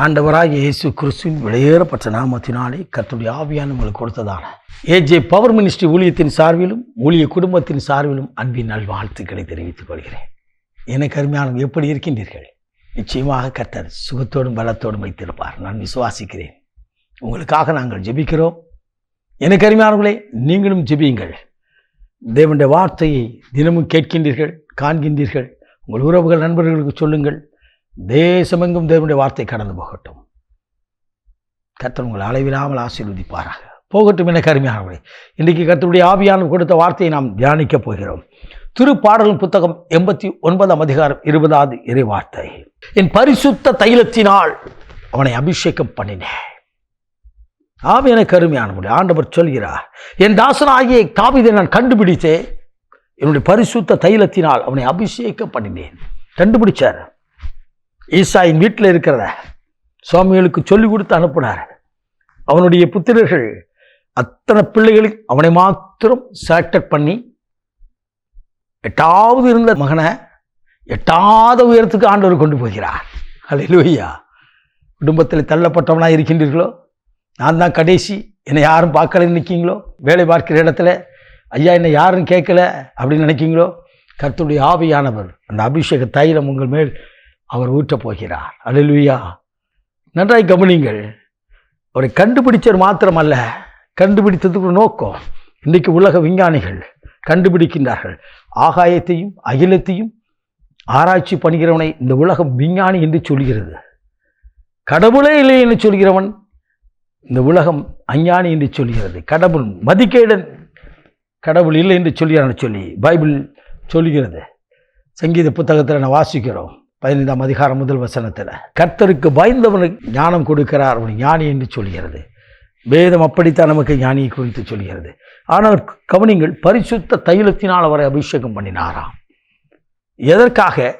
ஆண்டவராக இயேசு கிறிஸ்துவின் வெளியேறப்பட்ட நாமத்தினாலே கர்த்தருடைய ஆவியான உங்களுக்கு கொடுத்ததான. ஏஜே பவர் மினிஸ்ட்ரி ஊழியத்தின் சார்பிலும் ஊழிய குடும்பத்தின் சார்பிலும் அன்பின் நல்வாழ்த்துக்களை தெரிவித்துக் கொள்கிறேன். எனக்கு அருமையான எப்படி இருக்கின்றீர்கள்? நிச்சயமாக கர்த்தர் சுகத்தோடும் பலத்தோடும் வைத்திருப்பார். நான் விசுவாசிக்கிறேன். உங்களுக்காக நாங்கள் ஜெபிக்கிறோம். எனக்கு அருமையானவர்களே நீங்களும் ஜெபியுங்கள். தேவனுடைய வார்த்தையை தினமும் கேட்கின்றீர்கள் காண்கின்றீர்கள். உங்கள் உறவுகள் நண்பர்களுக்கு சொல்லுங்கள். தேசமெங்கும் தேவனுடைய வார்த்தை கடந்து போகட்டும். கத்தர் உங்களை அளவில்லாமல் ஆசீர்வதிப்பாராக. போகட்டும் என கருமையானவர்களே இன்றைக்கு கத்தருடைய ஆவியானவர் கொடுத்த வார்த்தையை நாம் தியானிக்கப் போகிறோம். திருப்பாடல் புத்தகம் எண்பத்தி ஒன்பதாம் அதிகாரம் இருபதாவது இறை வார்த்தை என் பரிசுத்த தைலத்தினால் அவனை அபிஷேகம் பண்ணினேன். ஆவியான கருமையானவர்களே ஆண்டவர் சொல்கிறார் என் தாசனாகிய தாவிதை நான் கண்டுபிடித்தேன். என்னுடைய பரிசுத்த தைலத்தினால் அவனை அபிஷேகம் பண்ணினேன். கண்டுபிடிச்சார். ஈசாயின் வீட்டில் இருக்கிறத சுவாமிகளுக்கு சொல்லி கொடுத்து அனுப்புனார். அவனுடைய புத்திரர்கள் அத்தனை பிள்ளைகளுக்கு அவனை மாத்திரம் செலக்டட் பண்ணி எட்டாவது இருந்த மகனை எட்டாத உயரத்துக்கு ஆண்டவர் கொண்டு போகிறார். அல்லையா குடும்பத்தில் தள்ளப்பட்டவனாக இருக்கின்றீர்களோ? நான் தான் கடைசி. என்னை யாரும் பார்க்கலன்னு நிற்கீங்களோ வேலை பார்க்கிற இடத்துல ஐயா என்னை யாரும் கேட்கல அப்படின்னு நினைக்கீங்களோ? கர்த்தருடைய ஆவியானவர் அந்த அபிஷேக தைலம் உங்கள் மேல் அவர் ஊற்றப் போகிறார். அலுவயா நன்றாய் கவனிங்கள் அவரை கண்டுபிடிச்சர் மாத்திரமல்ல கண்டுபிடித்ததுக்கு ஒரு நோக்கம். இன்றைக்கு உலக விஞ்ஞானிகள் கண்டுபிடிக்கின்றார்கள். ஆகாயத்தையும் அகிலத்தையும் ஆராய்ச்சி பண்ணுகிறவனை இந்த உலகம் விஞ்ஞானி என்று சொல்கிறது. கடவுளே இல்லை என்று சொல்கிறவன் இந்த உலகம் அஞ்ஞானி என்று சொல்கிறது. கடவுள் மதிக்கேடன் கடவுள் இல்லை என்று சொல்கிறான்னு சொல்லி பைபிள் சொல்கிறது. சங்கீத புத்தகத்தில் நான் வாசிக்கிறோம். பதினைந்தாம் அதிகாரம் முதல் வசனத்தில் கர்த்தருக்கு பயந்தவனுக்கு ஞானம் கொடுக்கிறார் அவன் ஞானி என்று சொல்கிறது. வேதம் அப்படித்தான் நமக்கு ஞானியை குறித்து சொல்கிறது. ஆனால் கவனிங்கள் பரிசுத்த தைலத்தினால் அவரை அபிஷேகம் பண்ணினாராம். எதற்காக?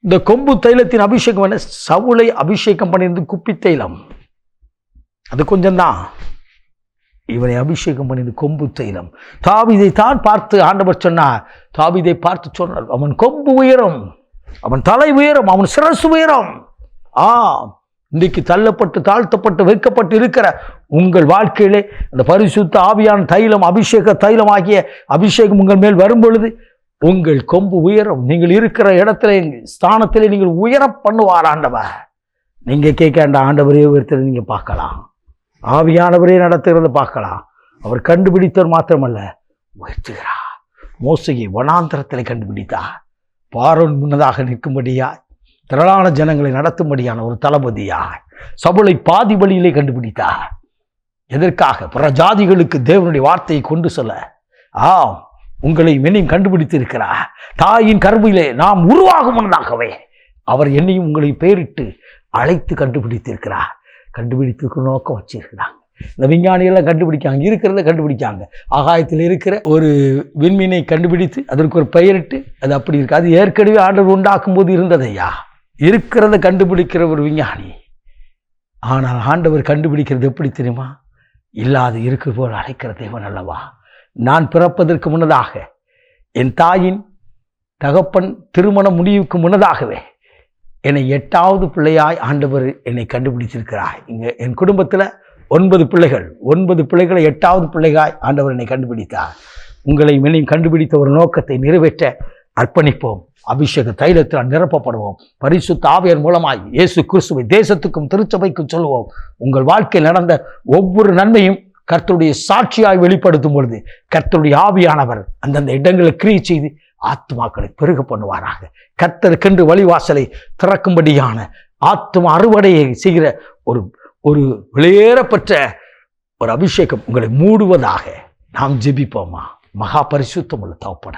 இந்த கொம்பு தைலத்தின் அபிஷேகம் என்ன சவுளை அபிஷேகம் பண்ணியிருந்து குப்பி தைலம். அது கொஞ்சம்தான். இவனை அபிஷேகம் பண்ணியது கொம்பு தைலம். தாவிதை தான் பார்த்து ஆண்டவர் சொன்னார் தாவிதை பார்த்து சொன்னார் அவன் கொம்பு உயரம். அவன் தலை உயரம் அவன் சிரசு உயரம். ஆ இன்றைக்கு தள்ளப்பட்டு தாழ்த்தப்பட்டு வைக்கப்பட்டு இருக்கிற உங்கள் வாழ்க்கையிலே அந்த பரிசுத்த ஆவியான தைலம் அபிஷேக தைலம் ஆகிய அபிஷேகம் உங்கள் மேல் வரும் பொழுது உங்கள் கொம்பு உயரம். நீங்கள் இருக்கிற இடத்துல ஸ்தானத்தில் நீங்கள் உயர பண்ணுவார் ஆண்டவர். நீங்கள் கேட்க அந்த ஆண்டவரே உயர்த்ததை நீங்கள் பார்க்கலாம். ஆவியானவரே நடத்துகிறத பார்க்கலாம். அவர் கண்டுபிடித்தவர் மாத்திரமல்ல உயர்த்துகிறார். மோசையை வனாந்தரத்தில் கண்டுபிடித்தார். பார்வன் முன்னதாக நிற்கும்படியாய் திரளான ஜனங்களை நடத்தும்படியான ஒரு தளபதியாய் சபுளை பாதி வழியிலே கண்டுபிடித்தார். எதற்காக? பிற ஜாதிகளுக்கு தேவனுடைய வார்த்தையை கொண்டு சொல்ல. ஆம் உங்களை என்னையும் கண்டுபிடித்திருக்கிறார். தாயின் கருவிலே நாம் உருவாகும் முன்னதாகவே அவர் என்னையும் உங்களை பெயரிட்டு அழைத்து கண்டுபிடித்திருக்கிறார். கண்டுபிடித்துக்கு நோக்கம் வச்சிருக்கிறாங்க இந்த விஞ்ஞானிகள்லாம் கண்டுபிடிக்காங்க இருக்கிறத கண்டுபிடிக்காங்க. ஆகாயத்தில் இருக்கிற ஒரு விண்மீனை கண்டுபிடித்து அதற்கு ஒரு பெயரிட்டு அது அப்படி இருக்காது அது ஏற்கனவே ஆண்டவர் உண்டாக்கும் போது இருந்ததையா? இருக்கிறத கண்டுபிடிக்கிற ஒரு விஞ்ஞானி. ஆனால் ஆண்டவர் கண்டுபிடிக்கிறது எப்படி தெரியுமா? இல்லாது இருக்கு போல் அழைக்கிற தேவன் அல்லவா? நான் பிறப்பதற்கு முன்னதாக என் தாயின் தகப்பன் திருமண முடிவுக்கு முன்னதாகவே என்னை எட்டாவது பிள்ளையாய் ஆண்டவர் என்னை கண்டுபிடிச்சிருக்கிறார். இங்கே என் குடும்பத்தில் ஒன்பது பிள்ளைகள். ஒன்பது பிள்ளைகளை எட்டாவது பிள்ளைகாய் ஆண்டவர் என்னை கண்டுபிடித்தார். உங்களை மேலையும் கண்டுபிடித்த ஒரு நோக்கத்தை நிறைவேற்ற அர்ப்பணிப்போம். அபிஷேக தைலத்தில் நிரப்பப்படுவோம். பரிசு தாவியர் மூலமாய் இயேசு கிறிஸ்துவை தேசத்துக்கும் திருச்சபைக்கும் சொல்லுவோம். உங்கள் வாழ்க்கையில் நடந்த ஒவ்வொரு நன்மையும் கர்த்தருடைய சாட்சியாய் வெளிப்படுத்தும் பொழுது கர்த்தருடைய ஆவியானவர் அந்தந்த இடங்களை கிரியை செய்து ஆத்மாக்களை பெருக பண்ணுவாராக. கர்த்தருக்கென்று வழிவாசலை திறக்கும்படியான ஆத்ம அறுவடையை செய்கிற ஒரு ஒரு வெளியேறப்பட்ட ஒரு அபிஷேகம் உங்களை மூடுவதாக நாம் ஜெபிப்போமா? மகா பரிசுத்தம் உள்ள தவப்பன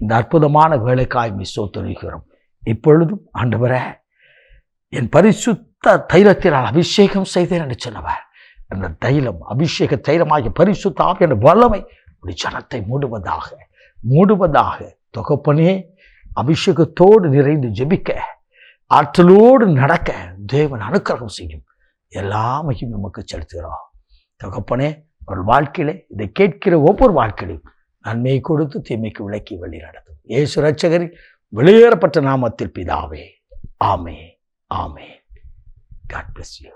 இந்த அற்புதமான வேலைக்காய் மிஸ்ஸோ தொழுகிறோம் இப்பொழுதும் ஆண்டவரே என் பரிசுத்த தைலத்தினால் அபிஷேகம் செய்தேன் என்று சொன்னவர். அந்த தைலம் அபிஷேக தைலமாகிய பரிசுத்த ஆவியான வல்லமை ஒரு ஜனத்தை மூடுவதாக மூடுவதாக தொகப்பனே அபிஷேகத்தோடு நிறைந்து ஜெபிக்க ஆற்றலோடு நடக்க தேவன் அனுக்கிரகம் செய்யும். எல்லாமையும் நமக்கு செலுத்துகிறோம் தகப்பனே ஒரு வாழ்க்கையிலே இதை கேட்கிற ஒவ்வொரு வாழ்க்கையிலும் நன்மையை கொடுத்து தீமைக்கு விளக்கி வழி நடத்தும். ஏசு ரட்சகரின் வெளியேறப்பட்ட நாமத்தில் பிதாவே. ஆமே ஆமே காட் பிளஸ் யூ